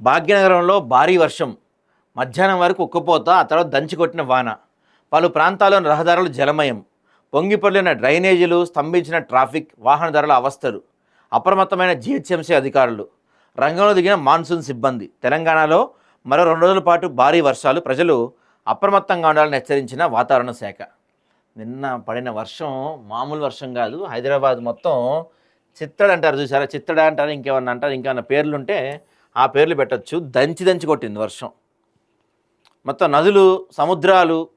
భాగ్యనగరంలో భారీ వర్షం. మధ్యాహ్నం వరకు ఉక్కపోత ఆ తర్వాత దంచికొట్టిన వాన. పలు ప్రాంతాల్లోని రహదారులు జలమయం. పొంగిపొర్లిన డ్రైనేజీలు స్తంభించిన ట్రాఫిక్ వాహనదారుల అవస్థలు. అప్రమత్తమైన జిహెచ్ఎంసీ అధికారులు. రంగంలో దిగిన మాన్సూన్ సిబ్బంది. తెలంగాణలో మరో రెండు రోజుల పాటు భారీ వర్షాలు. ప్రజలు అప్రమత్తంగా ఉండాలని హెచ్చరించిన వాతావరణ శాఖ. నిన్న పడిన వర్షం మామూలు వర్షం కాదు. హైదరాబాద్ మొత్తం చిత్తడంటారు చూసారా? చిత్తడ అంటారు? ఇంకేమన్నా అంటారు? ఇంకేమన్నా పేర్లుంటే ఆ పేర్లు పెట్టచ్చు. దంచి దంచి కొట్టింది వర్షం. మొత్తం నదులు సముద్రాలు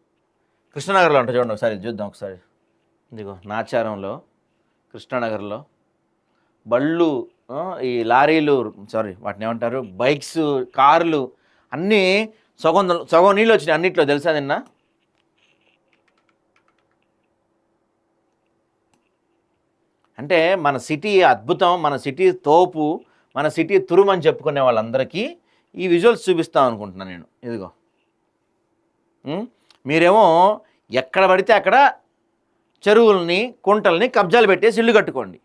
కృష్ణానగర్లో ఉంటాయి చూడండి ఒకసారి చూద్దాం ఒకసారి. ఇదిగో నాచారంలో కృష్ణానగర్లో బళ్ళు ఈ లారీలు సారీ వాటిని ఏమంటారు? బైక్స్ కార్లు అన్నీ సగం సగం నీళ్ళు వచ్చినాయి అన్నిట్లో తెలుసా నిన్న? అంటే మన సిటీ అద్భుతం మన సిటీ తోపు మన సిటీ తురుమని అని చెప్పుకునే వాళ్ళందరికీ ఈ విజువల్స్ చూపిస్తాం అనుకుంటున్నాను నేను. ఇదిగో. మీరేమో ఎక్కడ పడితే అక్కడ చెరువుల్ని కుంటల్ని కబ్జాలు పెట్టేసి ఇల్లు కట్టుకోండి.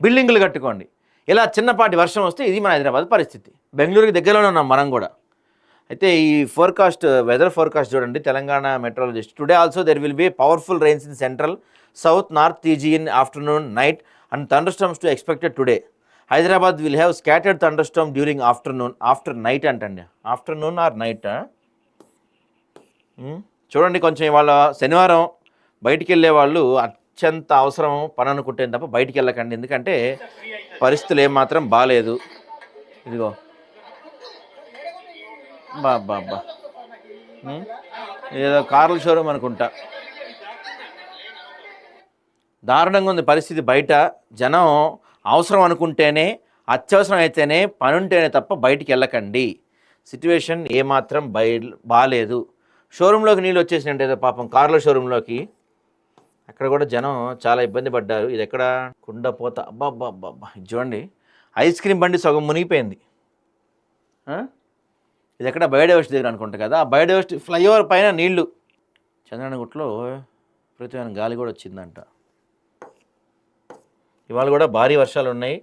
బిల్డింగులు కట్టుకోండి. ఇలా చిన్నపాటి వర్షం వస్తే ఇది మన హైదరాబాద్ పరిస్థితి. బెంగళూరుకి దగ్గరలోనే ఉన్నాం మనం కూడా. అయితే ఈ ఫోర్కాస్ట్ వెదర్ ఫోర్కాస్ట్ చూడండి. Telangana metrologist today also there will be powerful rains in central south north easy in afternoon night and thunder storms to expected today Hyderabad will have scattered thunderstorm during afternoon after night అంటండి. Afternoon or night చూడండి కొంచెం ఇవాళ శనివారం బయటికి వెళ్ళే వాళ్ళు అత్యంత అవసరం పని అనుకుంటే తప్ప బయటికి వెళ్ళకండి. ఎందుకంటే పరిస్థితులు ఏమాత్రం బాగాలేదు ఇదిగో. బాబా బా hmm? ఏదో కార్ల షోరూమ్ అనుకుంటా. దారుణంగా ఉంది పరిస్థితి బయట. జనం అవసరం అనుకుంటేనే అత్యవసరం అయితేనే పని ఉంటేనే తప్ప బయటికి వెళ్ళకండి. సిచ్యువేషన్ ఏమాత్రం బయ బాగాలేదు షోరూంలోకి నీళ్ళు వచ్చేసినట్టు ఏదో పాపం కార్ల షోరూంలోకి. అక్కడ కూడా జనం చాలా ఇబ్బంది పడ్డారు. ఇది ఎక్కడ? కుండపోత. అబ్బా చూడండి. ఐస్ క్రీమ్ బండి సగం మునిగిపోయింది. ఇది ఎక్కడ? బయోడైవర్సిటీ దగ్గర అనుకుంటా కదా. ఆ బయోడైవర్సిటీ ఫ్లైఓవర్ పైన నీళ్ళు చంద్రనగుట్లో విపరీతమైన గాలి కూడా వచ్చిందంట. ఇవాళ కూడా భారీ వర్షాలు ఉన్నాయి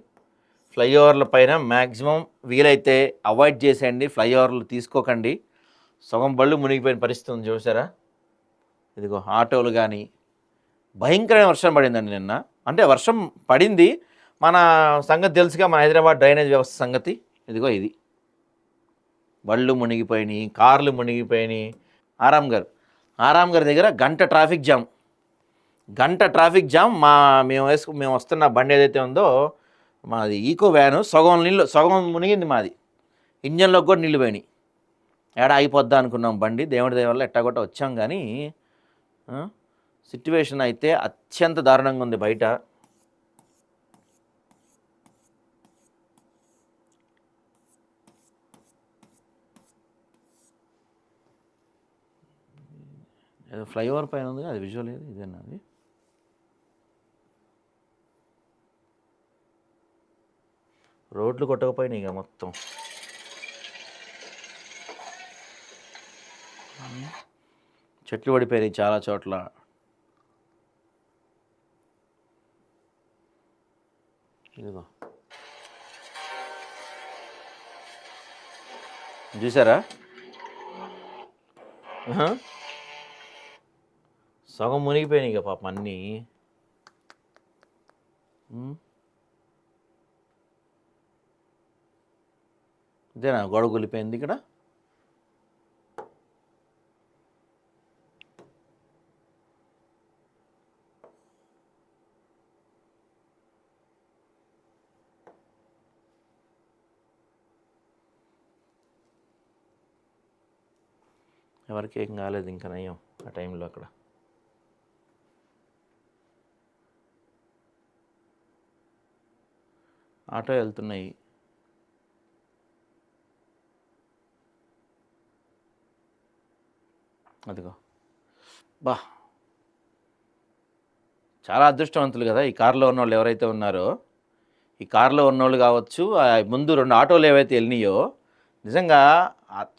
ఫ్లైఓవర్ల పైన మ్యాక్సిమం వీలైతే అవాయిడ్ చేసేయండి ఫ్లైఓవర్లు తీసుకోకండి. సగం బళ్ళు మునిగిపోయిన పరిస్థితి ఉంది చూసారా? ఇదిగో ఆటోలు కానీ భయంకరమైన వర్షం పడిందండి నిన్న. అంటే వర్షం పడింది మన సంగతి తెలుసుగా మన హైదరాబాద్ డ్రైనేజ్ వ్యవస్థ సంగతి. ఇదిగో ఇది. బళ్ళు మునిగిపోయినాయి కార్లు మునిగిపోయినాయి. ఆరామ్ గారు ఆరామ్ గారి దగ్గర గంట ట్రాఫిక్ జామ్. గంట ట్రాఫిక్ జామ్ మా మేము వేసుకు మేము వస్తున్న బండి ఏదైతే ఉందో మాది ఈకో వ్యాను సగం నీళ్ళు సగం మునిగింది మాది. ఇంజన్లోకి కూడా నీళ్ళు పోయినాయి. ఏడ ఆగిపోద్దా అనుకున్నాం బండి దేవుడి దేవుళ్ళ వల్ల ఎట్టాగొట్ట వచ్చాం కానీ సిట్యువేషన్ అయితే అత్యంత దారుణంగా ఉంది బయట. ఏదో ఫ్లైఓవర్ పైన ఉంది అది విజువల్ ఏది? ఇదేనా అది? రోడ్లు కొట్టకపోయినాయి ఇక మొత్తం. చెట్లు పడిపోయినాయి చాలా చోట్ల. ఇదిగో. చూసారా? సగం మునిగిపోయినాయి ఇక పాప అన్నీ. ఇదేనా? గొడవ కూలిపోయింది ఇక్కడ. ఎవరికి ఏం కాలేదు ఇంకా నయం ఆ టైంలో అక్కడ. ఆటో వెళ్తున్నాయి. అదిగో. బా. చాలా అదృష్టవంతులు కదా ఈ కారులో ఉన్న వాళ్ళు ఎవరైతే ఉన్నారో. ఈ కారులో ఉన్నోళ్ళు కావచ్చు ముందు రెండు ఆటోలు ఏవైతే వెళ్ళినాయో నిజంగా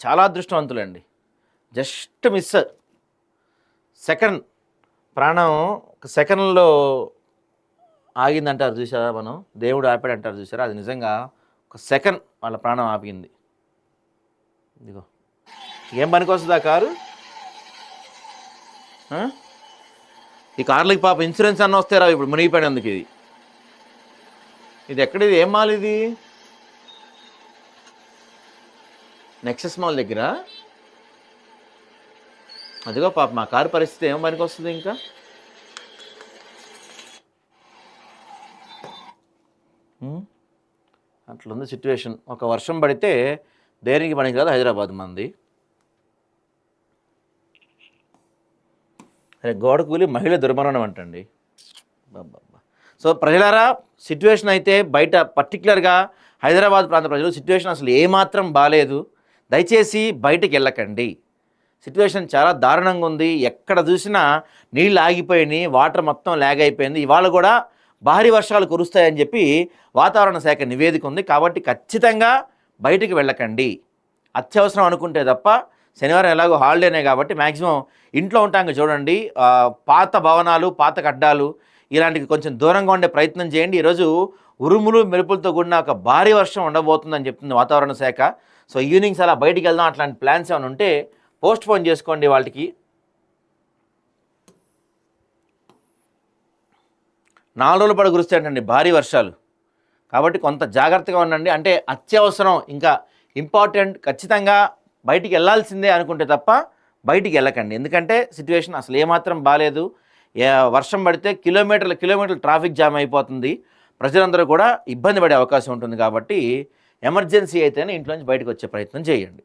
చాలా అదృష్టవంతులండి. Just miss. సెకండ్. ప్రాణం ఒక సెకండ్లో ఆగిందంటారు చూసారా మనం? దేవుడు ఆపాడు అంటారు చూసారా అది నిజంగా ఒక సెకండ్ వాళ్ళ ప్రాణం ఆపింది. ఇదిగో. ఏం పనికి వస్తుంది ఆ కారు? ఈ కార్లకి పాప ఇన్సూరెన్స్ అన్న వస్తే రావు ఇప్పుడు మునిగిపోయినందుకు ఇది. ఇది ఎక్కడిది? ఏం మాల్ ఇది? నెక్సెస్ మాల్ దగ్గర? అదిగో పాప మా కారు పరిస్థితి ఏం పనికి వస్తుంది ఇంకా? అట్లుంది సిచ్యువేషన్ ఒక వర్షం పడితే దేనికి పనికి కాదు హైదరాబాద్ మంది. సరే గోడ కూలి మహిళ దుర్మరణం అంటండి. సో ప్రజలారా సిచ్యువేషన్ అయితే బయట పర్టికులర్గా హైదరాబాద్ ప్రాంత ప్రజలు సిచ్యువేషన్ అసలు ఏమాత్రం బాగాలేదు దయచేసి బయటికి వెళ్ళకండి. సిచ్యువేషన్ చాలా దారుణంగా ఉంది. ఎక్కడ చూసినా నీళ్ళు ఆగిపోయినాయి వాటర్ మొత్తం ల్యాగ్ అయిపోయింది. ఇవాళ కూడా భారీ వర్షాలు కురుస్తాయని చెప్పి వాతావరణ శాఖ నివేదిక ఉంది. కాబట్టి ఖచ్చితంగా బయటికి వెళ్ళకండి. అత్యవసరం అనుకుంటే తప్ప శనివారం ఎలాగో హాలిడేనే కాబట్టి మ్యాక్సిమం ఇంట్లో ఉంటాక చూడండి. పాత భవనాలు పాత కడ్డాలు ఇలాంటివి కొంచెం దూరంగా ఉండే ప్రయత్నం చేయండి. ఈరోజు ఉరుములు మెరుపులతో కూడిన ఒక భారీ వర్షం ఉండబోతుందని చెప్తుంది వాతావరణ శాఖ. సో ఈవినింగ్స్ అలా బయటికి వెళ్దాం. అట్లాంటి ప్లాన్స్ ఏమైనా ఉంటే పోస్ట్ పోన్ చేసుకోండి వాళ్ళకి. నాలుగు రోజుల పాటు కురుస్తాయంటండి భారీ వర్షాలు. కాబట్టి కొంత జాగ్రత్తగా ఉండండి. అంటే అత్యవసరం ఇంకా ఇంపార్టెంట్ ఖచ్చితంగా బయటికి వెళ్ళాల్సిందే అనుకుంటే తప్ప బయటికి వెళ్ళకండి. ఎందుకంటే సిచ్యువేషన్ అసలు ఏమాత్రం బాగాలేదు వర్షం పడితే కిలోమీటర్ల కిలోమీటర్ల ట్రాఫిక్ జామ్ అయిపోతుంది. ప్రజలందరూ కూడా ఇబ్బంది పడే అవకాశం ఉంటుంది కాబట్టి ఎమర్జెన్సీ అయితేనే ఇంట్లోంచి బయటకు వచ్చే ప్రయత్నం చేయండి.